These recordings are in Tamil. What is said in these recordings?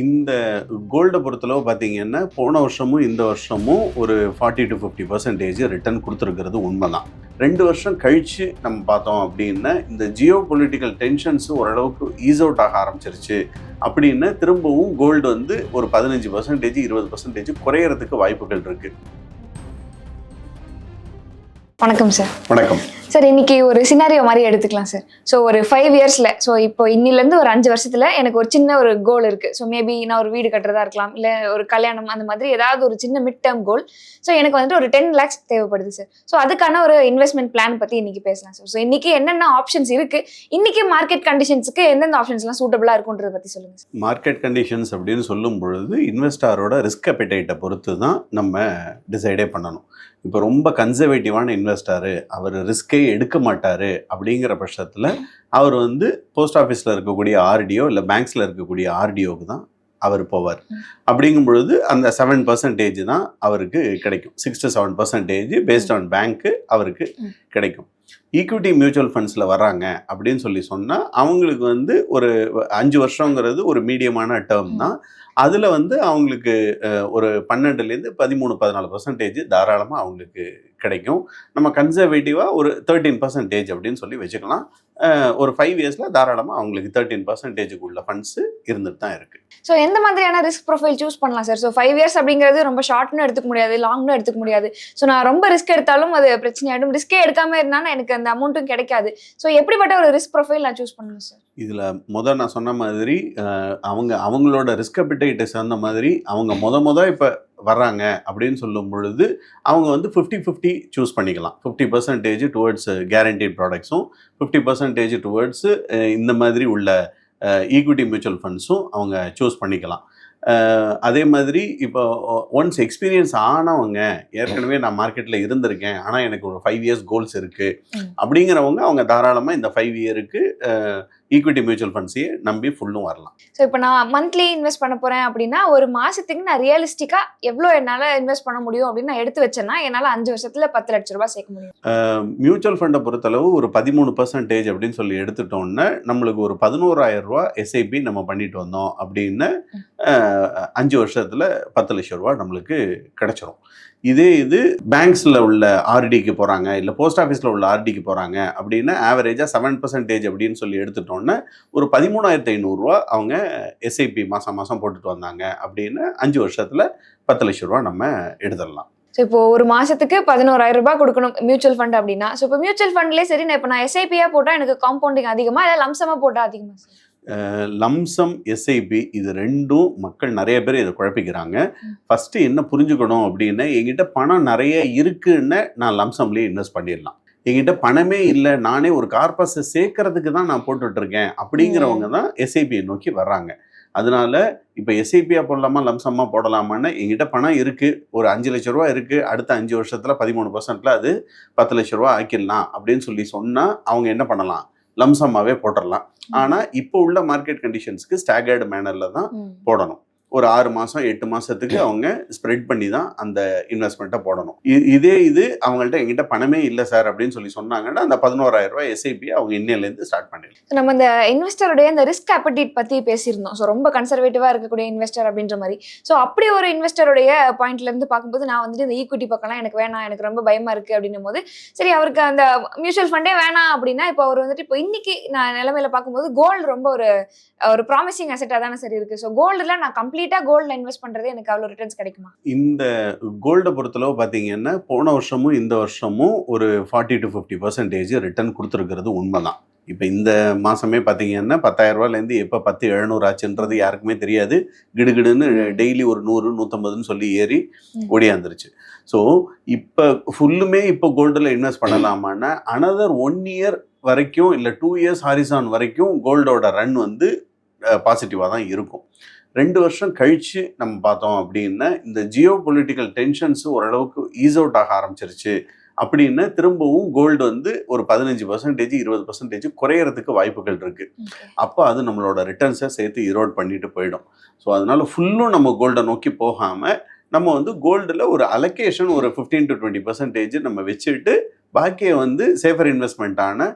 இந்த கோல்டை பொறுத்தளவு பார்த்தீங்கன்னா போன வருஷமும் இந்த வருஷமும் ஒரு forty to fifty percentage return கொடுத்துருக்கிறது உண்மைதான். ரெண்டு வருஷம் கழிச்சு நம்ம பார்த்தோம் அப்படின்னா இந்த ஜியோ பொலிட்டிக்கல் டென்ஷன்ஸ் ஓரளவுக்கு ஈஸ் அவுட் ஆக ஆரம்பிச்சிருச்சு. அப்படின்னு திரும்பவும் கோல்டு வந்து ஒரு பதினஞ்சு பர்சன்டேஜ் இருபது பர்சன்டேஜ் குறையறதுக்கு வாய்ப்புகள் இருக்குது வணக்கம் சார் வணக்கம். சார் இன்னைக்கு ஒரு சினாரியோ மாதிரி எடுத்துக்கலாம் சார் ஸோ ஒரு ஃபைவ் இயர்ஸ்ல ஸோ இப்போ இன்னிலேருந்து ஒரு அஞ்சு வருஷத்துல எனக்கு ஒரு சின்ன ஒரு கோல் இருக்கு. ஸோ மேபி நான் ஒரு வீடு கட்டுறதா இருக்கலாம் இல்லை ஒரு கல்யாணம் அந்த மாதிரி ஏதாவது ஒரு சின்ன மிட் டேர்ம் கோல் ஸோ எனக்கு வந்துட்டு ஒரு டென் லேக்ஸ் தேவைப்படுது சார் ஸோ அதுக்கான ஒரு இன்வெஸ்ட்மெண்ட் பிளான் பத்தி இன்னைக்கு பேசலாம் சார் ஸோ இன்னைக்கு என்னென்ன ஆப்ஷன்ஸ் இருக்கு? இன்னைக்கு மார்க்கெட் கண்டிஷன்ஸ்க்கு எந்தெந்த ஆப்ஷன்ஸ்லாம் சூட்டபிளா இருக்குன்றத பத்தி சொல்லுங்க சார் மார்க்கெட் கண்டிஷன்ஸ் அப்படின்னு சொல்லும் பொழுது இன்வெஸ்டாரோட ரிஸ்க் அப்பிடைட்டை பொறுத்து தான் நம்ம டிசைடே பண்ணணும். இப்போ ரொம்ப கன்சர்வேட்டிவான இன்வெஸ்டாரு அவர் ரிஸ்கே எடுக்க மாட்டார் அப்படிங்கிற பட்சத்தில் அவர் வந்து போஸ்ட் ஆஃபீஸில் இருக்கக்கூடிய ஆர்டிஓ இல்லை பேங்க்ஸில் இருக்கக்கூடிய ஆர்டிஓக்கு தான் அவர் போவார். அப்படிங்கும் பொழுது அந்த செவன் பர்சன்டேஜ் தான் அவருக்கு கிடைக்கும். Six to seven percentage based on பேங்க்கு அவருக்கு. கிடைக்கும். ஈக்விட்டி மியூச்சுவல் ஃபண்ட்ஸில் வர்றாங்க அப்படின்னு சொல்லி சொன்னால் அவங்களுக்கு வந்து ஒரு அஞ்சு வருஷங்கிறது ஒரு மீடியமான டேர்ம் தான். அதில் வந்து அவங்களுக்கு ஒரு பன்னெண்டுலேருந்து பதிமூணு பதினாலு பர்சன்டேஜ் தாராளமாக அவங்களுக்கு கிடைக்கும். நம்ம கன்சர்வேட்டிவாக ஒரு தேர்ட்டீன் பர்சன்டேஜ் அப்படின்னு சொல்லி வச்சுக்கலாம். ஒரு ஃபைவ் இயர்ஸில் தாராளமாக அவங்களுக்கு தேர்ட்டீன் பர்சன்டேஜுக்கு உள்ள ஃபண்ட்ஸு இருந்துட்டு தான் இருக்குது ஸோ எந்த மாதிரியான ரிஸ்க் ப்ரொஃபைல் சூஸ் பண்ணலாம் சார் ஸோ ஃபைவ் இயர்ஸ் அப்படிங்கிறது ரொம்ப ஷார்ட்னு எடுத்துக்க முடியாது லாங்னு எடுத்துக்க முடியாது. ஸோ நான் ரொம்ப ரிஸ்க் எடுத்தாலும் அது பிரச்சனையாயிடும். ரிஸ்கே எடுக்காமல் இருந்தாலும் எனக்கு அந்த அமௌண்ட்டும் கிடைக்காது. ஸோ எப்படிப்பட்ட ஒரு ரிஸ்க் ப்ரொஃபைல் நான் சூஸ் பண்ணணும் சார் இதில் முத நான் சொன்ன மாதிரி அவங்க அவங்களோட ரிஸ்க் அப்பிடைட்டை சார்ந்த மாதிரி அவங்க முத முத இப்போ வர்றாங்க அப்படின்னு சொல்லும் பொழுது அவங்க வந்து ஃபிஃப்டி ஃபிஃப்டி சூஸ் பண்ணிக்கலாம் ஃபிஃப்டி பர்சன்டேஜ் டுவர்ட்ஸ் கேரண்டீட் ப்ராடக்ட்ஸும் ஃபிஃப்டி பர்சன்டேஜ் டுவர்ட்ஸ் இந்த மாதிரி உள்ள ஈக்விட்டி மியூச்சுவல் ஃபண்ட்ஸும் அவங்க சூஸ் பண்ணிக்கலாம் அதே மாதிரி இப்போ ஒன்ஸ் எக்ஸ்பீரியன்ஸ் ஆனவங்க ஏற்கனவே நான் மார்க்கெட்டில் இருந்திருக்கேன் ஆனால் எனக்கு ஒரு ஃபைவ் இயர்ஸ் கோல்ஸ் இருக்குது. அப்படிங்கிறவங்க அவங்க தாராளமாக இந்த ஃபைவ் இயருக்கு ஈக்விட்டி மியூச்சுவல் ஃபண்ட்ஸையே நம்பி ஃபுல்லும் வரலாம். ஸோ இப்போ நான் மந்த்லி இன்வெஸ்ட் பண்ண போறேன் அப்படின்னா ஒரு மாசத்துக்கு நான் ரியலிஸ்டிக்கா எவ்வளோ என்னால் இன்வெஸ்ட் பண்ண முடியும் அப்படின்னு நான் எடுத்து வச்சேன்னா என்னால் அஞ்சு வருஷத்துல பத்து லட்ச ரூபாய் சேர்க்க முடியும். மியூச்சுவல் ஃபண்டை பொறுத்தளவு ஒரு பதிமூணு பர்சன்டேஜ் அப்படின்னு சொல்லி எடுத்துட்டோம்னா நம்மளுக்கு ஒரு பதினோராயிரம் ரூபா எஸ்ஐபி நம்ம பண்ணிட்டு வந்தோம் அப்படின்னு அஞ்சு வருஷத்தில் பத்து லட்சம் ரூபா நம்மளுக்கு கிடைச்சிரும். இதே இது பேங்க்ஸில் உள்ள ஆர்டிக்கு போகிறாங்க இல்லை போஸ்ட் ஆஃபீஸில் உள்ள ஆர்டிக்கு போகிறாங்க அப்படின்னா ஆவரேஜாக செவன் பர்சன்டேஜ் அப்படின்னு சொல்லி எடுத்துட்டோன்னே ஒரு பதிமூணாயிரத்து ஐநூறுரூவா அவங்க எஸ்ஐபி மாதம் மாதம் போட்டுட்டு வந்தாங்க அப்படின்னு அஞ்சு வருஷத்தில் பத்து லட்ச ரூபா நம்ம எடுத்துடலாம். ஸோ இப்போ ஒரு மாசத்துக்கு பதினோராயிரம் ரூபாய் கொடுக்கணும் மியூச்சுவல் ஃபண்ட் அப்படின்னா. ஸோ இப்போ மியூச்சுவல் ஃபண்ட்லேயே சரி நான் இப்போ நான் எஸ்ஐபியாக போட்டால் எனக்கு காம்பவுண்டிங் அதிகமாக இல்லை லம்சமாக போட்டால் அதிகமாக சார் லம்சம் எஸ்ஐபி இது ரெண்டும் மக்கள் நிறைய பேர் இதை குழப்பிக்கிறாங்க. ஃபஸ்ட்டு என்ன புரிஞ்சுக்கணும் அப்படின்னா என்கிட்ட பணம் நிறைய இருக்குன்னு நான் லம்சம்லேயே இன்வெஸ்ட் பண்ணிடலாம். என்கிட்ட பணமே இல்லை நானே ஒரு கார்பஸை சேர்க்கறதுக்கு தான் நான் போட்டுட்டு இருக்கேன் அப்படிங்கிறவங்க தான் எஸ்ஐபியை நோக்கி வர்றாங்க. அதனால இப்போ எஸ்ஐபியாக போடலாமா லம்சமாக போடலாமான்னு என்கிட்ட பணம் இருக்குது ஒரு அஞ்சு லட்ச ரூபா இருக்குது அடுத்த அஞ்சு வருஷத்தில் பதிமூணு பர்சன்ட்ல அது பத்து லட்ச ரூபா ஆக்கிடலாம் அப்படின்னு சொல்லி சொன்னால் அவங்க என்ன பண்ணலாம்? லம்சமாகவே போட்டுடலாம் ஆனால் இப்போ உள்ள மார்க்கெட் கண்டிஷன்ஸ்க்கு ஸ்டாகர்டு மேனரில் தான். போடணும். ஒரு ஆறு மாதம் எட்டு மாதத்துக்கு அவங்க ஸ்ப்ரெட் பண்ணி தான் அந்த இன்வெஸ்ட்மெண்ட்டை போடணும். இதே இது அவங்கள்ட்ட எங்கிட்ட பணமே இல்லை சார் அப்படின்னு சொல்லி சொன்னாங்கன்னா அந்த பதினோராயிரம் ரூபாய் எஸ்ஐபி அவங்க இன்னையிலேருந்து ஸ்டார்ட் பண்ணிடலாம். நம்ம இந்த இன்வெஸ்டருடைய இந்த ரிஸ்க் appetite பத்தி பேசியிருந்தோம். ஸோ ரொம்ப கன்சர்வேட்டிவா இருக்கக்கூடிய இன்வெஸ்டர் அப்படின்ற மாதிரி. ஸோ அப்படி ஒரு இன்வெஸ்டருடைய பாயிண்ட்ல இருந்து பார்க்கும்போது நான் வந்துட்டு இந்த ஈக்விட்டி பக்கம்லாம் எனக்கு வேணாம் எனக்கு ரொம்ப பயமா இருக்கு அப்படின்னும் போது சரி அவருக்கு அந்த மியூச்சுவல் ஃபண்டே வேணாம் அப்படின்னா இப்போ அவர் வந்துட்டு இப்போ இன்னைக்கு நான் நிலைமையில பார்க்கும்போது கோல்டு ரொம்ப ஒரு ஒரு ப்ராமிசிங் அசெட்டாக தானே சரி இருக்கு. ஸோ கோல்டுல நான் கம்ப்ளீட்டா கோல்டில் இன்வெஸ்ட் பண்றது எனக்கு அவ்வளோ ரிட்டர்ன்ஸ் கிடைக்குமா? இந்த கோல்டை பொறுத்தளவு பார்த்தீங்கன்னா போன வருஷமும் இந்த வருஷமும் ஒரு forty to fifty percentage return கொடுத்துருக்கிறது உண்மைதான். இப்போ இந்த மாதமே பார்த்தீங்கன்னா பத்தாயிரம் ரூபாயிலேருந்து எப்போ பத்து எழுநூறு ஆச்சுன்றது யாருக்குமே தெரியாது. கிடுகிடுன்னு டெய்லி ஒரு நூறு நூற்றம்பதுன்னு சொல்லி ஏறி ம். ஓடியாந்துருச்சு. ஸோ இப்போ ஃபுல்லுமே இப்போ கோல்டில் இன்வெஸ்ட் பண்ணலாமான்னா அனதர் ஒன் இயர் வரைக்கும் இல்லை டூ இயர்ஸ் ஹாரிசான் வரைக்கும் கோல்டோட ரன் வந்து பாசிட்டிவாக தான் இருக்கும். ரெண்டு வருஷம் கழிச்சு நம்ம பார்த்தோம் அப்படின்னா இந்த ஜியோ பொலிட்டிக்கல் டென்ஷன்ஸ் ஓரளவுக்கு ஈஸ் அவுட் ஆக ஆரம்பிச்சிருச்சு அப்படின்னு திரும்பவும் கோல்டு வந்து ஒரு பதினஞ்சு பர்சன்டேஜ் இருபது பர்சன்டேஜ் குறையறதுக்கு வாய்ப்புகள் இருக்கு. அப்போ அது நம்மளோட ரிட்டர்ன்ஸை சேர்த்து ஈரோட் பண்ணிட்டு போயிடும். ஸோ அதனால ஃபுல்லும் நம்ம கோல்டை நோக்கி போகாமல் நம்ம வந்து கோல்டில் ஒரு அலோகேஷன் ஒரு ஃபிஃப்டீன் டு டுவெண்ட்டி பர்சன்டேஜ் நம்ம வச்சுட்டு பாக்கியை வந்து சேஃபர் இன்வெஸ்ட்மெண்ட்டான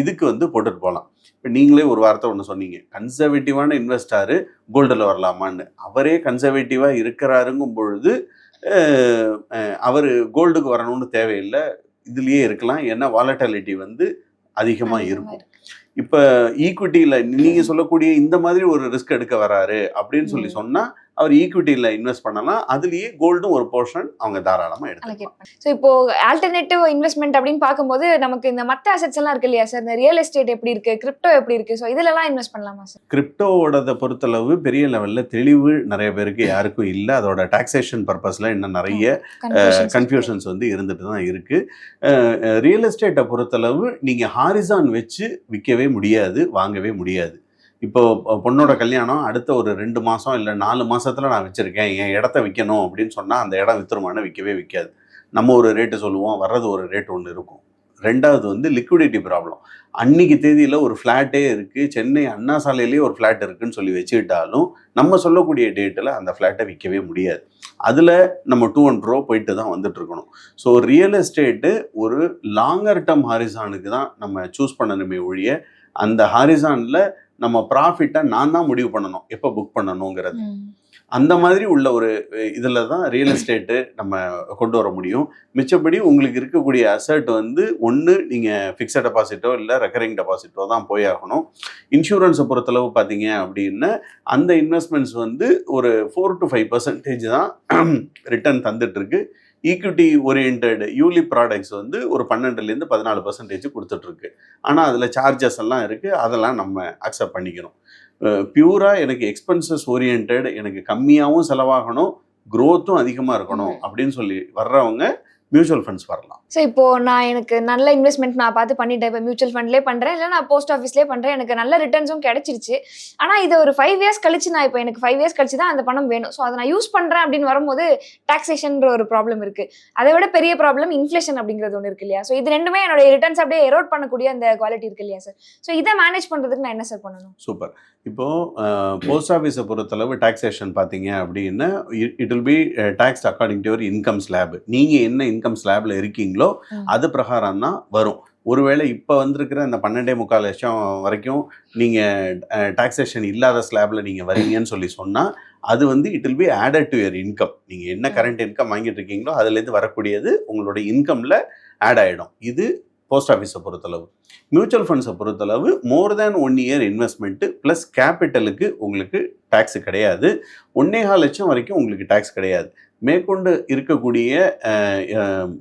இதுக்கு வந்து போட்டுட்டு போகலாம் இப்போ நீங்களே ஒரு வார்த்தை ஒன்று சொன்னீங்க. கன்சர்வேட்டிவான இன்வெஸ்டாரு கோல்டில் வரலாமான்னு. அவரே கன்சர்வேட்டிவாக இருக்கிறாருங்கும் பொழுது அவர் கோல்டுக்கு வரணும்னு தேவையில்லை. இதுலேயே இருக்கலாம். ஏன்னா வாலட்டாலிட்டி வந்து அதிகமாக இருக்கும். இப்போ ஈக்விட்டியில் நீங்கள் சொல்லக்கூடிய இந்த மாதிரி ஒரு ரிஸ்க் எடுக்க வராரு அப்படின்னு சொல்லி. சொன்னால் அவர் ஈக்விட்டியில் இன்வெஸ்ட் பண்ணலாம். அதுலேயே கோல்டும் ஒரு போர்ஷன் அவங்க தாராளமாக எடுத்துக்கலாம். ஸோ இப்போ ஆல்டர்னேட்டிவ் இன்வெஸ்ட்மெண்ட் அப்படின்னு பார்க்கும்போது நமக்கு இந்த மற்ற அசெட்ஸ் எல்லாம் இருக்கு இல்லையா சார் இந்த ரியல் எஸ்டேட் எப்படி இருக்கு கிரிப்டோ எப்படி இருக்கு? ஸோ இதுலலாம் இன்வெஸ்ட் பண்ணலாமா சார் கிரிப்டோவோடத பொறுத்தளவு பெரிய லெவலில் தெளிவு நிறைய பேருக்கு யாருக்கும் இல்லை. அதோட டாக்ஸேஷன் பர்பஸில் இன்னும் நிறைய கன்ஃபியூஷன்ஸ் வந்து இருந்துட்டு தான் இருக்குது ரியல் எஸ்டேட்டை பொறுத்தளவு நீங்கள் ஹாரிசான் வச்சு விற்கவே முடியாது வாங்கவே முடியாது. இப்போ பொண்ணோட கல்யாணம் அடுத்த ஒரு ரெண்டு மாதம் இல்லை நாலு மாதத்தில் நான் வச்சுருக்கேன். என் இடத்த விற்கணும் அப்படின்னு சொன்னால் அந்த இடம் வித்துருமானு விற்கவே விற்காது நம்ம ஒரு ரேட்டு சொல்லுவோம். வர்றது ஒரு ரேட் ஒன்று இருக்கும். ரெண்டாவது வந்து லிக்விடிட்டி ப்ராப்ளம் அன்னைக்கு தேதியில் ஒரு ஃப்ளாட்டே இருக்குது சென்னை அண்ணா சாலையிலேயே ஒரு ஃப்ளாட் இருக்குன்னு சொல்லி வச்சுக்கிட்டாலும் நம்ம சொல்லக்கூடிய டேட்டில் அந்த ஃப்ளாட்டை விற்கவே முடியாது. அதில் நம்ம டூ அண்ட் ரோ போயிட்டு தான் வந்துட்டு இருக்கணும் ஸோ ரியல் எஸ்டேட்டு ஒரு லாங்கர் டேர்ம் ஹாரிசானுக்கு தான் நம்ம சூஸ் பண்ணணுமே ஒழிய அந்த ஹாரிசானில் நம்ம ப்ராஃபிட்டை நான் தான் முடிவு பண்ணணும். எப்போ புக் பண்ணணுங்கிறது. அந்த மாதிரி உள்ள ஒரு இதில் தான் ரியல் எஸ்டேட்டு நம்ம கொண்டு வர முடியும். மிச்சப்படி உங்களுக்கு இருக்கக்கூடிய அசட் வந்து ஒன்று நீங்கள் ஃபிக்ஸட் டெபாசிட்டோ இல்லை ரெக்கரிங் டெபாசிட்டோ தான் போயாகணும் இன்சூரன்ஸை பொறுத்தளவு பார்த்தீங்க அப்படின்னா அந்த இன்வெஸ்ட்மெண்ட்ஸ் வந்து ஒரு ஃபோர் டு ஃபைவ் பர்சன்டேஜ் தான் ரிட்டர்ன் தந்துட்டுருக்கு ஈக்விட்டி ஓரியன்ட் யூலி ப்ராடக்ட்ஸ் வந்து ஒரு பன்னெண்டுலேருந்து பதினாலு பர்சன்டேஜ் கொடுத்துட்ருக்கு. ஆனால் அதில் சார்ஜஸ் எல்லாம் இருக்குது அதெல்லாம் நம்ம அக்செப்ட் பண்ணிக்கணும் பியூராக எனக்கு எக்ஸ்பென்சஸ் ஓரியன்ட் எனக்கு கம்மியாகவும் செலவாகணும் க்ரோத்தும் அதிகமாக இருக்கணும் அப்படின்னு சொல்லி வர்றவங்க மியூச்சுவல் ஃபண்ட்ஸ் வரலாம். ஸோ இப்போ நான் எனக்கு நல்ல இன்வெஸ்ட்மெண்ட் நான் பார்த்து பண்ணிட்டேன். இப்போ மியூச்சுவல் ஃபண்ட்லேயே பண்ணுறேன் இல்லை நான் போஸ்ட் ஆஃபீஸ்லேயே பண்ணுறேன் எனக்கு நல்ல ரிட்டர்ன்ஸும் கிடைச்சிருச்சு. ஆனால் இது ஒரு ஃபைவ் இயர்ஸ் கழிச்சு நான் இப்போ எனக்கு ஃபைவ் இயர்ஸ் கழிச்சு தான் அந்த பணம் வேணும். ஸோ அதை நான் யூஸ் பண்ணுறேன் அப்படின்னு வரும்போது டாக்ஸேஷன்ற ஒரு ப்ராப்ளம் இருக்கு. அதை விட பெரிய ப்ராப்ளம் இன்ஃப்ளேஷன் அப்படிங்கிறது ஒன்று இருக்கு இல்லையா? ஸோ இது ரெண்டுமே என்னோட ரிட்டர்ன்ஸ் அப்படியே எரோட் பண்ணக்கூடிய அந்த குவாலிட்டி இருக்கு இல்லையா சார் ஸோ இதை மேனேஜ் பண்ணுறதுக்கு நான் என்ன சார் பண்ணணும்? சூப்பர் இப்போ போஸ்ட் ஆஃபீஸை பொறுத்தளவு டாக்ஸேஷன் பார்த்தீங்க அப்படின்னா it will be tax according to your income slab நீங்கள் என்ன இன்கம் ஸ்லாப்ல இருக்கீங்களோ. அது பிரகாரம் தான் வரும் ஒருவேளை இப்போ வந்திருக்கிற இந்த பன்னெண்டே முக்கால் லட்சம் வரைக்கும் நீங்கள் டாக்ஸேஷன் இல்லாத ஸ்லாப்ல நீங்கள் வரீங்கன்னு சொல்லி சொன்னால் அது வந்து it will be added to your income நீங்கள் என்ன. கரண்ட் இன்கம் வாங்கிட்டு இருக்கீங்களோ அதுலேருந்து வரக்கூடியது உங்களோட இன்கமில் ஆட் ஆகிடும் இது போஸ்ட் ஆஃபீஸை பொறுத்தளவு. மியூச்சுவல் ஃபண்ட்ஸை பொறுத்தளவு more than one year investment plus கேபிட்டலுக்கு உங்களுக்கு டேக்ஸ் கிடையாது. ஒன்னேகால் லட்சம் வரைக்கும் உங்களுக்கு டேக்ஸ் கிடையாது. மேற்கொண்டு இருக்கக்கூடிய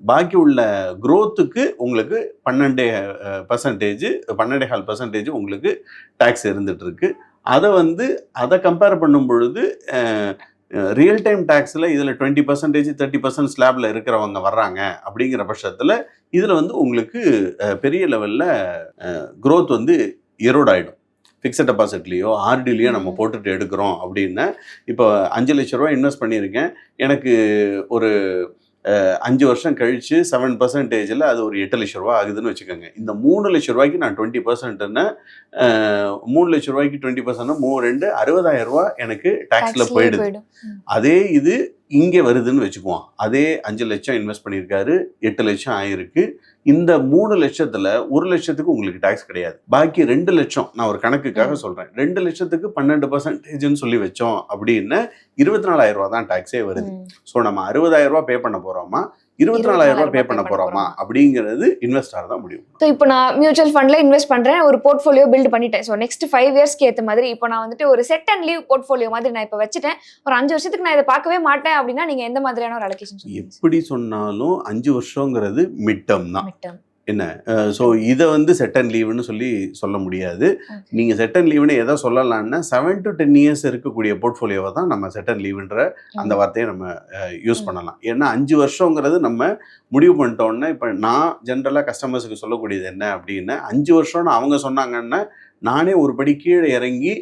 பாக்கி உள்ள க்ரோத்துக்கு உங்களுக்கு பன்னெண்டே பர்சன்டேஜ் பன்னெண்டேகால் பர்சன்டேஜ் உங்களுக்கு டேக்ஸ் இருந்துகிட்ருக்கு அதை வந்து அதை கம்பேர் பண்ணும் பொழுது ரியல் டைம் டேக்ஸில் இதில் டுவெண்ட்டி பர்சன்டேஜ் தேர்ட்டி பர்சன்ட் ஸ்லாபில் இருக்கிறவங்க வர்றாங்க அப்படிங்கிற பட்சத்தில் இதில் வந்து உங்களுக்கு பெரிய லெவலில் growth வந்து எரோட் ஆகிடும் ஃபிக்ஸட் டெபாசிட்லேயோ ஆர்டிலேயோ நம்ம. போட்டுட்டு எடுக்கிறோம் அப்படின்னா இப்போ அஞ்சு லட்ச ரூபா இன்வெஸ்ட் பண்ணியிருக்கேன் எனக்கு ஒரு அஞ்சு வருஷம் கழிச்சு செவன் பர்சன்டேஜில் அது ஒரு எட்டு லட்ச ரூபா ஆகுதுன்னு வச்சுக்கோங்க. இந்த மூணு லட்ச ரூபாய்க்கு நான் டுவெண்ட்டி பர்சன்ட்னா மூணு லட்ச ரூபாய்க்கு டுவெண்ட்டி பர்சன்ட்னா மூணு ரெண்டு அறுபதாயிரம் ரூபா எனக்கு டேக்ஸில் போயிடுது. ம். அதே இது இங்கே வருதுன்னு வச்சுக்குவோம். அதே அஞ்சு லட்சம் இன்வெஸ்ட் பண்ணியிருக்காரு எட்டு லட்சம் ஆயிருக்கு. இந்த மூணு லட்சத்துல ஒரு லட்சத்துக்கு உங்களுக்கு டாக்ஸ் கிடையாது பாக்கி ரெண்டு லட்சம் நான் ஒரு கணக்குக்காக. சொல்றேன் ரெண்டு லட்சத்துக்கு பன்னெண்டு பர்சன்டேஜ்னு சொல்லி வச்சோம் அப்படின்னு இருபத்தி நாலாயிரம் ரூபா தான் டாக்ஸே வருது. ஸோ நம்ம அறுபதாயிரம் ரூபா பே பண்ண போறோமா இருபத்தி நாலாயிரம் ரூபா பே பண்ண போறோமா? அப்படிங்கிறது இன்வெஸ்டார் தான் முடியும் ஸோ இப்போ நான் மியூச்சுவல் ஃபண்ட்ல இன்வெஸ்ட் பண்றேன் ஒரு போர்ட்ஃபோலியோ பில்ட் பண்ணிட்டேன். ஸோ நெக்ஸ்ட் ஃபைவ் இயர்ஸ்க்கு ஏற்ற மாதிரி இப்போ நான் வந்துட்டு ஒரு செட் அண்ட் லீவ் போர்ட்ஃபோலியோ மாதிரி நான் இப்போ வச்சுட்டேன். ஒரு அஞ்சு வருஷத்துக்கு நான் இதை பார்க்கவே மாட்டேன் அப்படின்னா நீங்க எந்த மாதிரியான ஒரு அலோகேஷன் எப்படி சொன்னாலும் அஞ்சு வருஷங்கிறது மிட் டேர்ம் தான் டேர்ம் ஸோ இதை வந்து செட் அண்ட் லீவுன்னு சொல்லி சொல்ல முடியாது. நீங்கள் செட் அண்ட் லீவுன்னு எதை சொல்லலாம்னா செவன் டு டென் இயர்ஸ் இருக்கக்கூடிய போர்ட்ஃபோலியோவை தான் நம்ம செட் அண்ட் லீவுன்ற அந்த வார்த்தையை நம்ம யூஸ். பண்ணலாம். ஏன்னா அஞ்சு வருஷங்கிறது நம்ம முடிவு பண்ணிட்டோம்னா இப்போ நான் ஜென்ரலாக கஸ்டமர்ஸுக்கு சொல்லக்கூடியது என்ன அப்படின்னா அஞ்சு வருஷம்னு அவங்க சொன்னாங்கன்னா நானே ஒரு படி கீழே இறங்கி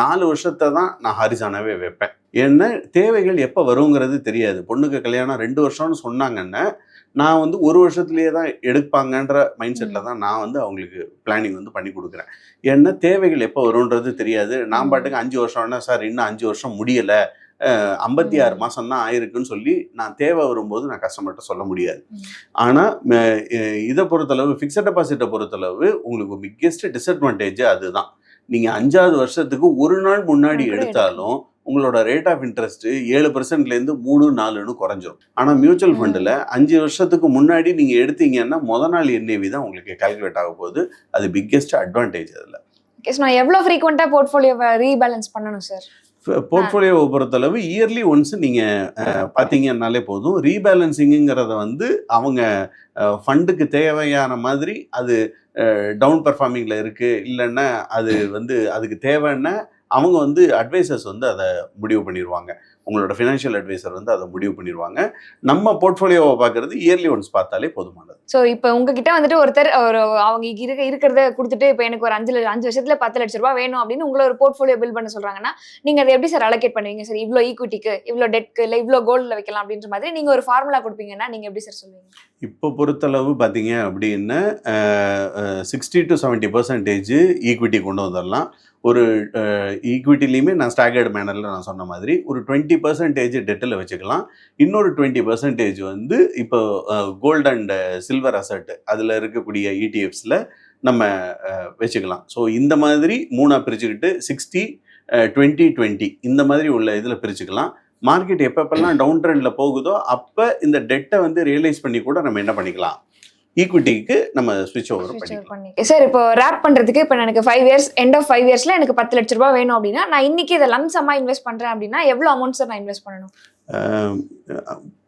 நாலு வருஷத்தை தான் நான் ஹாரிசானாவே வைப்பேன். ஏன்னா தேவைகள் எப்போ வருங்கிறது தெரியாது. பொண்ணுக்கு கல்யாணம் ரெண்டு வருஷம்னு சொன்னாங்கன்னா நான் வந்து ஒரு வருஷத்துலேயே தான் எடுப்பாங்கன்ற மைண்ட் செட்டில் தான் நான் வந்து அவங்களுக்கு பிளானிங் வந்து பண்ணி கொடுக்குறேன். ஏன்னா தேவைகள் எப்போ வரும்ன்றது தெரியாது. நான். பாட்டுக்கு அஞ்சு வருஷம்னா சார் இன்னும் அஞ்சு வருஷம் முடியலை. ஐம்பத்தி ஆறு ம். மாசம் தான் ஆயிருக்குன்னு சொல்லி நான் தேவை வரும்போது நான் கஸ்டமர்கிட்ட சொல்ல முடியாது. ம். ஆனா ம, அஹ், இதை பொறுத்தளவு ஃபிக்ஸட் டெபாசிட்டை பொறுத்தளவு உங்களுக்கு பிக்கெஸ்ட் டிஸ்அட்வான்டேஜ் அதுதான். நீங்க அஞ்சாவது வருஷத்துக்கு ஒரு நாள் முன்னாடி எடுத்தாலும் உங்களோட ரேட் ஆஃப் இன்ட்ரெஸ்ட் ஏழு பர்சன்ட்லேருந்து மூணு நாலுன்னு குறைஞ்சிரும். ஆனால் மியூச்சுவல். ஃபண்டில் அஞ்சு வருஷத்துக்கு முன்னாடி நீங்கள் எடுத்தீங்கன்னா முத நாள் என்ஏவி தான் உங்களுக்கு கால்குலேட் ஆக போகுது. அது பிக்கெஸ்ட் அட்வான்டேஜ் அதில். நான் எவ்வளோ ஃப்ரீக்வெண்ட்டாக போர்ட்ஃபோலியோவை ரீபேலன்ஸ் பண்ணணும் சார் போர்ட்ஃபோலியோவை பொறுத்தளவு இயர்லி ஒன்ஸ் நீங்கள் பார்த்தீங்கன்னாலே போதும். ரீபேலன்சிங்கிறத வந்து அவங்க ஃபண்டுக்கு தேவையான மாதிரி அது டவுன் பெர்ஃபார்மிங்கில் இருக்குது இல்லைன்னா அது வந்து அதுக்கு தேவைன்னா அவங்க வந்து அட்வைசர்ஸ் வந்து அதை முடிவு பண்ணிடுவாங்க உங்களோட ஃபினான்ஷியல் அட்வைசர் வந்து அதை முடிவு பண்ணிடுவாங்க நம்ம போர்ட்ஃபோலியோவை பார்க்குறது இயர்லி ஒன்ஸ் பார்த்தாலே போதுமானது. ஸோ இப்போ உங்ககிட்ட வந்துட்டு ஒருத்தர் ஒரு அவங்க இருக்க இருக்கிறத கொடுத்துட்டு இப்போ எனக்கு ஒரு அஞ்சு அஞ்சு வருஷத்துல பத்து லட்ச ரூபாய் வேணும் அப்படின்னு உங்களை ஒரு போர்ட்ஃபோலியோ பில் பண்ண சொல்றாங்கன்னா நீங்க அதை எப்படி சார் அலோகேட் பண்ணுவீங்க? சார் இவ்வளோ ஈக்விட்டிக்கு இவ்வளோ டெட்க்கு இல்லை இவ்வளோ கோல்டில் வைக்கலாம் அப்படின்ற மாதிரி நீங்க ஒரு ஃபார்முலா கொடுப்பீங்கன்னா நீங்க எப்படி சார் சொல்லுவீங்க? இப்போ பொறுத்தளவு பார்த்தீங்க அப்படின்னா sixty to seventy percentage equity கொண்டு வந்துடலாம் ஒரு ஈக்விட்டிலையுமே நான் ஸ்டாகர்டு மேனரில் நான் சொன்ன மாதிரி ஒரு டுவெண்ட்டி பர்சன்டேஜ் டெட்டில் வச்சுக்கலாம். இன்னொரு டுவெண்ட்டி பர்சன்டேஜ் வந்து இப்போ கோல்டு அண்ட் சில்வர் அசட் அதில் இருக்கக்கூடிய இடிஎஃப்ஸில் நம்ம வச்சுக்கலாம். ஸோ இந்த மாதிரி மூணாக பிரிச்சுக்கிட்டு சிக்ஸ்டி டுவெண்ட்டி டுவெண்ட்டி இந்த மாதிரி உள்ள இதில் பிரிச்சுக்கலாம். மார்க்கெட் எப்பப்பெல்லாம் டவுன் ட்ரெண்டில் போகுதோ அப்போ இந்த டெட்டை வந்து ரியலைஸ் பண்ணி கூட நம்ம என்ன பண்ணிக்கலாம்? ஈக்விட்டிக்கு நம்ம ஸ்விட்ச் ஓவர் பண்ணிக்கலாம். பண்ணி சார் இப்போ ரேப் பண்றதுக்கு இப்போ எனக்கு five years end of five இயர்ஸ்ல எனக்கு பத்து லட்ச ரூபாய் வேணும் அப்படின்னா நான் இன்னைக்கு இதை லம்சமா இன்வெஸ்ட் பண்றேன் அப்படின்னா எவ்வளோ அமௌண்ட் சார் நான் இன்வெஸ்ட் பண்ணணும்?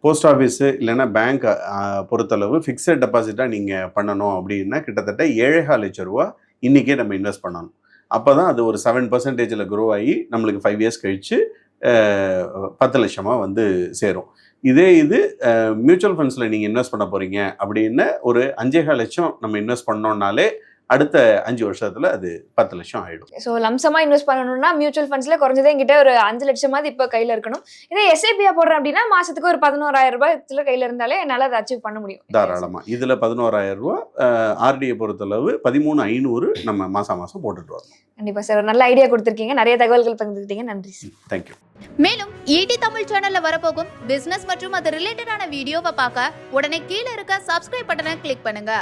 போஸ்ட் ஆஃபீஸு இல்லைன்னா பேங்க் பொறுத்தளவு ஃபிக்ஸட் டெபாசிட்டாக நீங்கள் பண்ணணும் அப்படின்னா கிட்டத்தட்ட ஏழேகால் லட்ச ரூபா இன்றைக்கே நம்ம இன்வெஸ்ட் பண்ணணும். அப்போ தான் அது ஒரு செவன் பர்சன்டேஜில் க்ரோ ஆகி நம்மளுக்கு ஃபைவ் இயர்ஸ் கழித்து பத்து லட்சமாக வந்து சேரும். இதே இது மியூச்சுவல் ஃபண்ட்ஸில் நீங்கள் இன்வெஸ்ட் பண்ண போகிறீங்க அப்படின்னு ஒரு அஞ்சேகால் லட்சம் நம்ம இன்வெஸ்ட் பண்ணோன்னாலே அடுத்த அஞ்சு வருஷத்தில் அது பத்து லட்சம் ஆகிடும் ஸோ லம்சமா இன்வெஸ்ட் பண்ணணும்னா மியூச்சுவல் ஃபண்ட்ஸ்ல குறைஞ்சதே என்கிட்ட ஒரு அஞ்சு லட்சமாவது இப்போ கையில இருக்கணும். இதே எஸ்ஐபியா போடுறேன் அப்படின்னா மாசத்துக்கு ஒரு பதினோராயிரம் ரூபாய் கையில இருந்தாலே என்னால அதை அச்சீவ் பண்ண முடியும். தாராளமாக இதில் பதினோராயிரம் ரூபா ஆர்டிஐ பொறுத்தளவு பதிமூணு ஐநூறு நம்ம மாதம் மாதம் போட்டுட்டு வரணும். கண்டிப்பா சார் நல்ல ஐடியா கொடுத்துருக்கீங்க. நிறைய தகவல்கள் பகிர்ந்துக்கிட்டீங்க நன்றி சார் தேங்க்யூ மேலும் ஈடி தமிழ் சேனல்ல வரப்போகும் பிசினஸ் மற்றும் அது ரிலேட்டடான வீடியோவை பார்க்க உடனே கீழே இருக்க சப்ஸ்கிரைப் பட்டனை கிளிக் பண்ணுங்க.